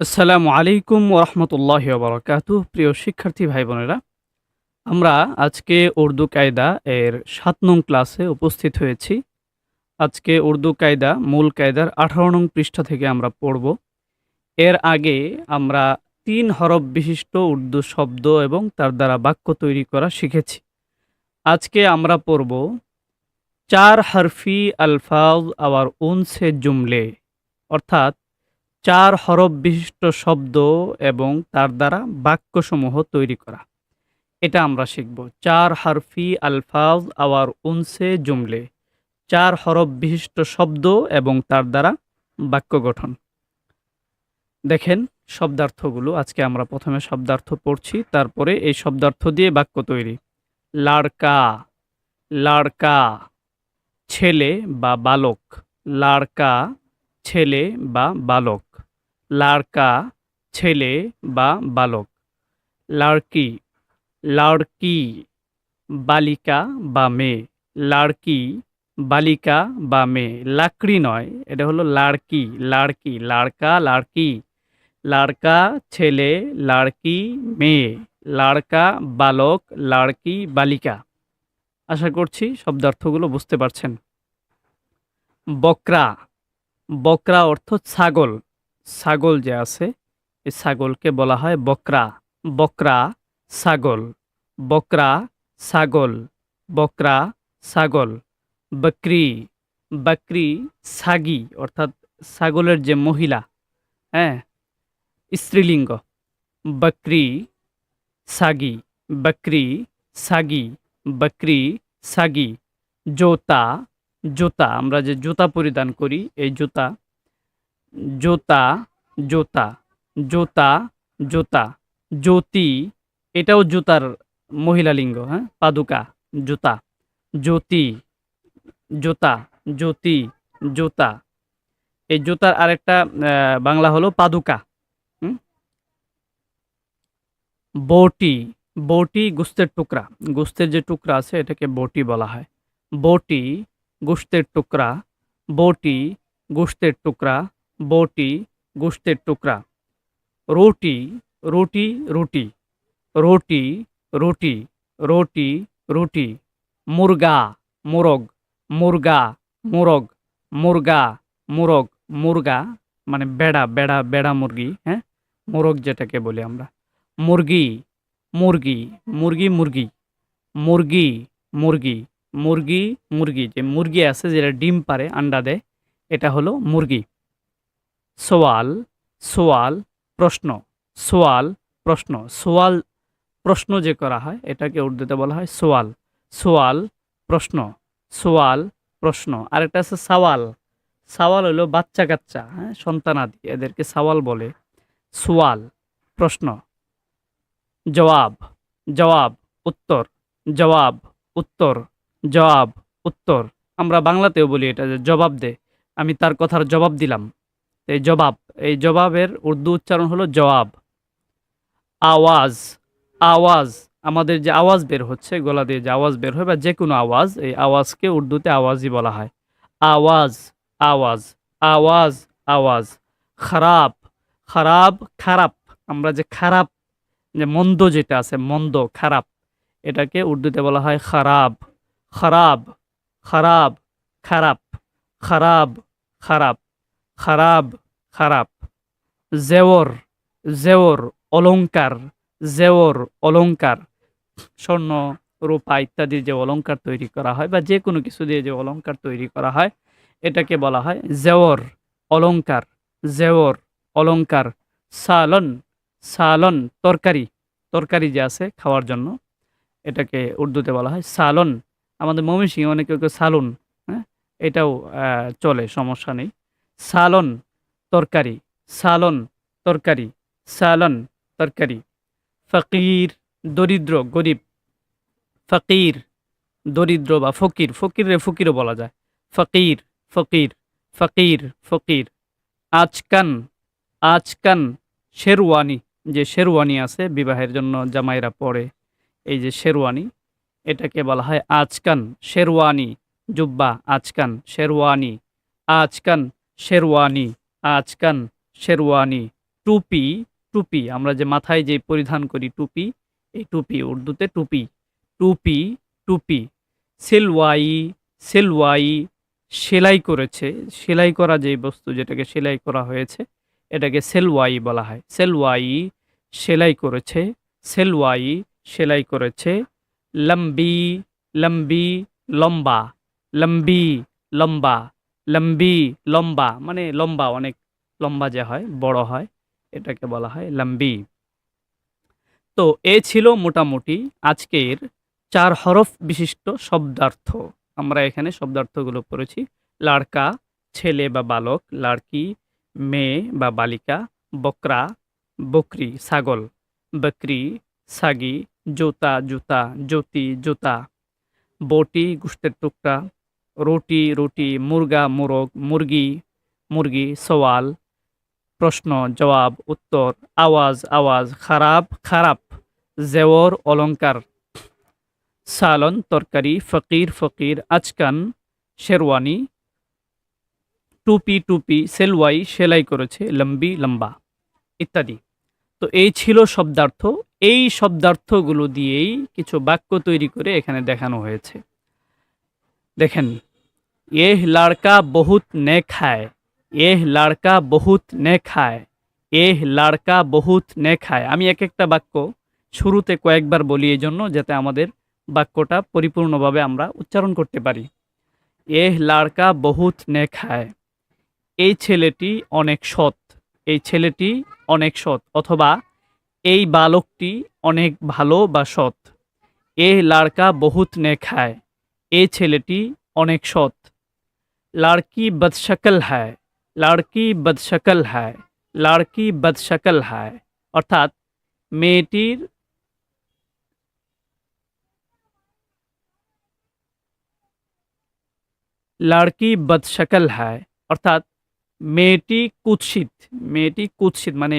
আসসালামু আলাইকুম ওরহমতুল্লাহ বরকাত প্রিয় শিক্ষার্থী ভাই বোনেরা আমরা আজকে উর্দু কায়দা এর সাত নং ক্লাসে উপস্থিত হয়েছি। আজকে উর্দু কায়দা মূল কায়দার আঠারো নং পৃষ্ঠা থেকে আমরা পড়ব। এর আগে আমরা তিন হরফ বিশিষ্ট উর্দু শব্দ এবং তার দ্বারা বাক্য তৈরি করা শিখেছি। আজকে আমরা পড়ব চার হরফি আলফাজ আবার উনসে জুমলে, অর্থাৎ চার হরফ বিশিষ্ট শব্দ এবং তার দ্বারা বাক্যসমূহ তৈরি করা। এটা আমরা শিখব। চার হরফি আলফাজ আওয়ার উনসে জুমলে। চার হরফ বিশিষ্ট শব্দ এবং তার দ্বারা বাক্য গঠন। দেখেন শব্দার্থগুলো, আজকে আমরা প্রথমে শব্দার্থ পড়ছি, তারপরে এই শব্দার্থ দিয়ে বাক্য তৈরি। লাড়কা লাড়কা, ছেলে বা বালক। লাড়কা, ছেলে বা বালক। লাড়কা, ছেলে বা বালক। লাড়কি লাড়কি, বালিকা বা মেয়ে। লাড়কি, বালিকা বা মেয়ে। লাকড়ি নয়, এটা হলো লাড়কি লাড়কি, লাড়কা লাড়কি। লাড়কা, ছেলে, লাড়কি, মেয়ে। লাড়কা, বালক, লাড়কি, বালিকা। আশা করছি শব্দার্থগুলো বুঝতে পারছেন। বকরা বকরা অর্থ ছাগল। ছাগল যে আছে, এই ছাগলকে বলা হয় বকরা। বকরা ছাগল। বকরা ছাগল। বকরা ছাগল। বকরি। বকরি সাগি অর্থাৎ ছাগলের যে মহিলা হ্যাঁ স্ত্রীলিঙ্গ। বকরি সাগি বকরি সাগি বকরি সাগি জোতা। জুতা, আমরা যে জুতা পরিধান করি, এই জুতা জোতা জোতা জোতা জোতা, জ্যোতি, এটাও জুতার মহিলা লিঙ্গ হ্যাঁ? পাদুকা, জুতা, জ্যোতি, জোতা জ্যোতি, জোতা। এই জুতার আরেকটা বাংলা হলো পাদুকা? বটি বটি গোস্তের টুকরা, গোস্তের যে টুকরা আছে এটাকে বটি বলা হয়। বটি গোস্তের টুকরা, বটি গোস্তের টুকরা বটি গোস্তের টুকরা। রুটি রুটি রুটি। রুটি রুটি রুটি রুটি। মুরগা, মোরগ। মুরগা মোরগ। মুরগা মোরগ। মুরগা মানে বেড়া বেড়া বেড়া মুরগি হ্যাঁ? মোরগ যেটাকে বলি আমরা। মুরগি মুরগি মুরগি মুরগি। মুরগি মুরগি মুরগি মুরগি। যে মুরগি আছে, যেটা ডিম পারে, আন্ডা দেয়, এটা হলো মুরগি। সোয়াল সোয়াল প্রশ্ন সোয়াল প্রশ্ন সোয়াল প্রশ্ন যে করা হয়, এটাকে উর্দুতে বলা হয় সোয়াল সোয়াল প্রশ্ন সোয়াল প্রশ্ন। আরেকটা আছে সাওয়াল সাওয়াল হলো বাচ্চা কাচ্চা হ্যাঁ সন্তানাদি এদেরকে সাওয়াল বলে। সোয়াল প্রশ্ন, জবাব জবাব, উত্তর জবাব উত্তর জবাব, উত্তর। আমরা বাংলাতেও বলি এটা যে জবাব দে। আমি তার কথার জবাব দিলাম। এই জবাব, এই জবাবের উর্দু উচ্চারণ হলো জবাব। আওয়াজ আওয়াজ, আমাদের যে আওয়াজ বের হচ্ছে, গলা দিয়ে যে আওয়াজ বের হয় বা যে কোনো আওয়াজ, এই আওয়াজকে উর্দুতে আওয়াজই বলা হয়। আওয়াজ আওয়াজ আওয়াজ আওয়াজ। খারাপ খারাপ খারাপ। আমরা যে খারাপ, যে মন্দ যেটা আছে, মন্দ, খারাপ, এটাকে উর্দুতে বলা হয় খারাপ। খারাপ খারাপ খারাপ খারাপ খারাপ। খারাপ খারাপ। জেওর জেওর, অলংকার জেওর, অলংকার। স্বর্ণ, রূপা ইত্যাদি যে অলংকার তৈরি করা হয় বা যে কোনো কিছু দিয়ে যে অলংকার তৈরি করা হয়, এটাকে বলা হয় জেওর, অলংকার। জেওর, অলংকার। সালন সালন, তরকারি। তরকারি যে আছে খাওয়ার জন্য, এটাকে উর্দুতে বলা হয় সালন। আমাদের ময়মনসিংহে অনেকে কেউ সালুন হ্যাঁ? এটাও চলে, সমস্যা নেই। সালন তরকারি সালন তরকারি সালন তরকারি। ফকির, দরিদ্র, গরিব। ফকির, দরিদ্র বা ফকির, ফকিরে ফকিরও বলা যায়। ফকির ফকির ফকির ফকির। আজকান আজকান শেরওয়ানি, যে শেরওয়ানি আছে বিবাহের জন্য জামাইরা পরে এই যে শেরওয়ানি, এটাকে বলা হয় আজকান শেরওয়ানি, জুব্বা, আজকান শেরওয়ানি, আজকান শেরওয়ানি, আজকান শেরওয়ানি, টুপি টুপি, আমরা যে মাথায় যে পরিধান করি টুপি, এই টুপি, উর্দুতে টুপি টুপি টুপি, সেলওয়াই সেলওয়াই, সেলাই করেছে, সেলাই করা যে বস্তু যেটাকে সেলাই করা হয়েছে, এটাকে সেলওয়াই বলা হয়, সেলওয়াই সেলাই করেছে, সেলওয়াই সেলাই করেছে, লম্বি লম্বি, লম্বা লম্বি, লম্বা লম্বি, লম্বা মানে লম্বা অনেক, লম্বা যে হয়, বড় হয়, এটাকে বলা হয় লম্বি। তো এ ছিল মোটামুটি আজকের চার হরফ বিশিষ্ট শব্দার্থ। আমরা এখানে শব্দার্থগুলো পড়েছি। লাড়কা, ছেলে বা বালক, লাড়কি, মেয়ে বা বালিকা, বকরা, বকরি, ছাগল, বকরি, সাগি, জোতা, জুতা, জ্যোতি, জোতা, বটি গুস্তের টুকরা রুটি রুটি, মুরগা, মোরগ, মুরগি মুরগি, সওয়াল, প্রশ্ন, জবাব, উত্তর, আওয়াজ আওয়াজ, খারাপ খারাপ, জেওর, অলংকার, সালন, তরকারি, ফকির ফকির, আচকান, শেরওয়ানি, টুপি টুপি, সেলওয়াই, সেলাই করেছে, লম্বি, লম্বা, ইত্যাদি। তো এই ছিল শব্দার্থ। এই শব্দার্থগুলো দিয়েই কিছু বাক্য তৈরি করে এখানে দেখানো হয়েছে। দেখেন এহ লাড়কা বহুত নেক হায় এহ লাড়কা বহুত নেক হায় এহ লাড়কা বহুত নেক হায় আমি এক একটা বাক্য শুরুতে কয়েকবার বলি এই জন্য যাতে আমাদের বাক্যটা পরিপূর্ণভাবে আমরা উচ্চারণ করতে পারি। এহ লাড়কা বহুত নেক হায়। এই ছেলেটি অনেক সৎ। এই ছেলেটি অনেক সৎ। অথবা এই বালকটি অনেক ভালো বা সৎ। এ লাড়কা বহুত নেক হায়। এই ছেলেটি অনেক সৎ। লাড়কি বদশকল হায় লাড়কি বদশকল হায় লাড়কি বদশকল হায় অর্থাৎ মেয়েটির লাড়কি বদশকল হায় অর্থাৎ মেয়েটি কুৎসিত মেয়েটি কুৎসিত মানে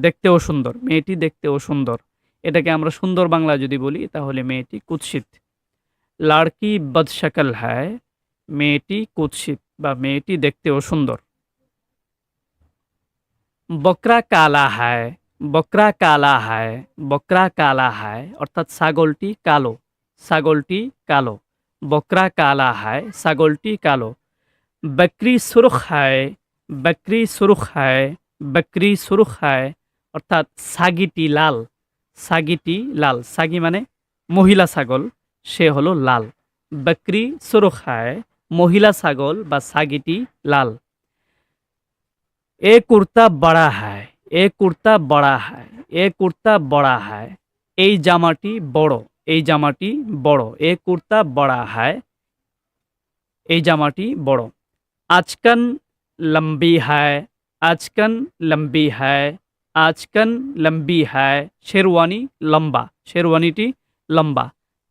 দেখতেও সুন্দর মেয়েটি দেখতেও সুন্দর। এটাকে আমরা সুন্দর বাংলা যদি বলি, তাহলে মেয়েটি কুৎসিত। লাড়কি বদশকল হায় মেয়েটি কুৎসিত বা মেয়েটি দেখতেও সুন্দর বকরা কালা হায়, বকরা কালা হায়, বকরা কালা হায়, অর্থাৎ ছাগলটি কালো ছাগলটি কালো, বকরা কালা হায়, ছাগলটি কালো। বকরি সুরখ হায়, বকরি সুরখ হায়, বকরি সুরখ হায়, অর্থাৎ সাগিটি লাল সাগিটি লাল। সাগি মানে মহিলা ছাগল, সে হলো লাল। বকরি সুরখ হায় মহিলা ছাগল বা সাগিটি লাল। এ কুর্তা বড়া হায়, এ কুর্তা বড়া হায়, এ কুর্তা বড়া হায়, এই জামাটি বড়, এই জামাটি বড়, এ কুর্তা বড়া হায়, এই জামাটি বড়। আজকান লম্বি হায়, আজকান লম্বি হায়, আজকান লম্বি হায়, শেরওয়ানি লম্বা, শেরওয়ানিটি লম্বা,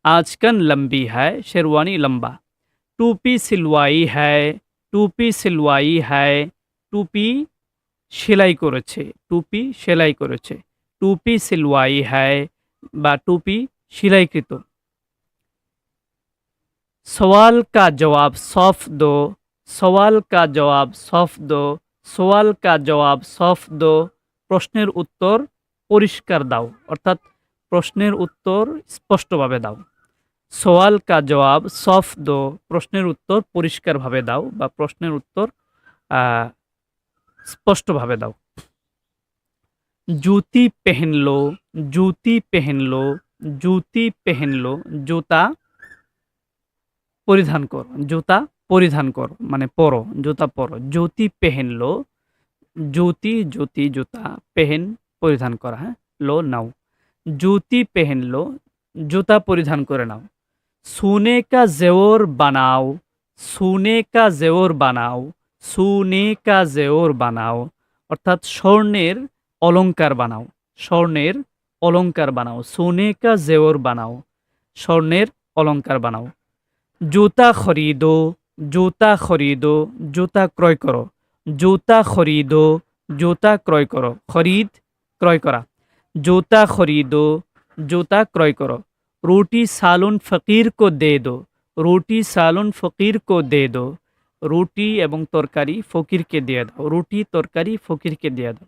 আজকান লম্বি হায়, শেরওয়ানি লম্বা। টুপি সিলওয়াই হায় টুপি সিলওয়াই হায় টুপি সেলাই করেছে টুপি সেলাই করেছে টুপি সিলওয়াই হায় বা টুপি সেলাইকৃত सवाल का जवाब सौंप दो সওয়াল কা জবাব সফ দো সোয়াল কা জবাব সফ দো প্রশ্নের উত্তর পরিষ্কার দাও অর্থাৎ প্রশ্নের উত্তর স্পষ্টভাবে দাও সোয়াল কা জবাব, সফ দো, প্রশ্নের উত্তর পরিষ্কারভাবে দাও বা প্রশ্নের উত্তর স্পষ্টভাবে দাও। জুতি পেহেন লো জুতি পেহেন লো জুতি পেহেন লো জুতা পরিধান কর, জুতা পরিধান কর মানে পরো, জুতা পরো। জ্যোতি পেহেন লো জ্যোতি জ্যোতি জুতা, পেহেন পরিধান করা হ্যাঁ? লো, নাও। জ্যোতি পেহেন লো জুতা পরিধান করে নাও। সোনে কা জেওর বানাও সোনে কা জেওর বানাও সোনে কা জেওর বানাও অর্থাৎ স্বর্ণের অলংকার বানাও, স্বর্ণের অলংকার বানাও সোনে কা জেওর বানাও স্বর্ণের অলংকার বানাও। জুতা খরিদো জুতা খরিদো, জুতা ক্রয় করো, জুতা খরিদো, জুতা ক্রয় করো, খরিদ ক্রয় করা, জুতা খরিদো, জুতা ক্রয় করো। রুটি সালুন ফকির কো দে দো রুটি সালুন ফকির কো দে দো রুটি এবং তরকারি ফকিরকে দিয়ে দাও রুটি তরকারি ফকিরকে দিয়ে দাও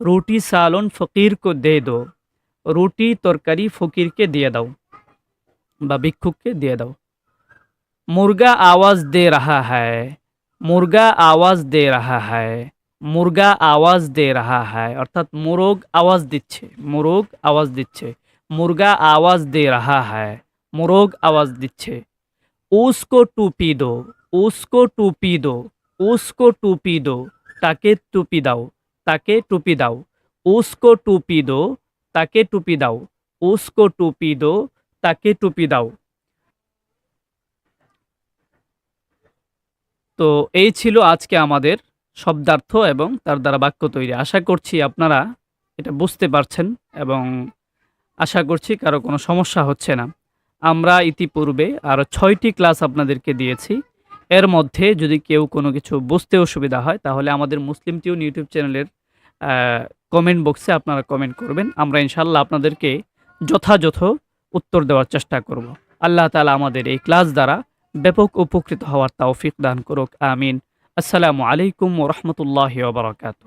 রুটি সালন ফকির কো দে দো রুটি তরকারি ফকিরকে দিয়ে দাও বা ভিক্ষুককে দিয়ে দাও মুরগা আওয়াজ দে রাহা হ্যায় মুরগা আওয়াজ দে রাহা হ্যায় মুরগা আওয়াজ দে রাহা হ্যায় অর্থাৎ মোরগ আওয়াজ দিচ্ছে মোরগ আওয়াজ দিচ্ছে মুরগা আওয়াজ দে রাহা হ্যায় মোরগ আওয়াজ দিচ্ছে উসকো টুপি দো উসকো টুপি দো উসকো টুপি দো তাকে টুপি দাও তাকে টুপি দাও উসকো টুপি দো তাকে টুপি দাও উসকো টুপি দো তাকে টুপি দাও তো এই ছিল আজকে আমাদের শব্দার্থ এবং তার দ্বারা বাক্য তৈরি। আশা করছি আপনারা এটা বুঝতে পারছেন এবং আশা করছি কারও কোনো সমস্যা হচ্ছে না। আমরা ইতিপূর্বে আরও ছয়টি ক্লাস আপনাদেরকে দিয়েছি। এর মধ্যে যদি কেউ কোনো কিছু বুঝতে অসুবিধা হয়, তাহলে আমাদের মুসলিম টিউন ইউটিউব চ্যানেলের কমেন্ট বক্সে আপনারা কমেন্ট করবেন। আমরা ইনশাল্লাহ আপনাদেরকে যথাযথ উত্তর দেওয়ার চেষ্টা করব। আল্লাহ তালা আমাদের এই ক্লাস দ্বারা ব্যাপক উপকৃত হওয়ার তৌফিক দান করুক। আমিন। আসসালামু আলাইকুম রহমতুল্লাহ বারকাতু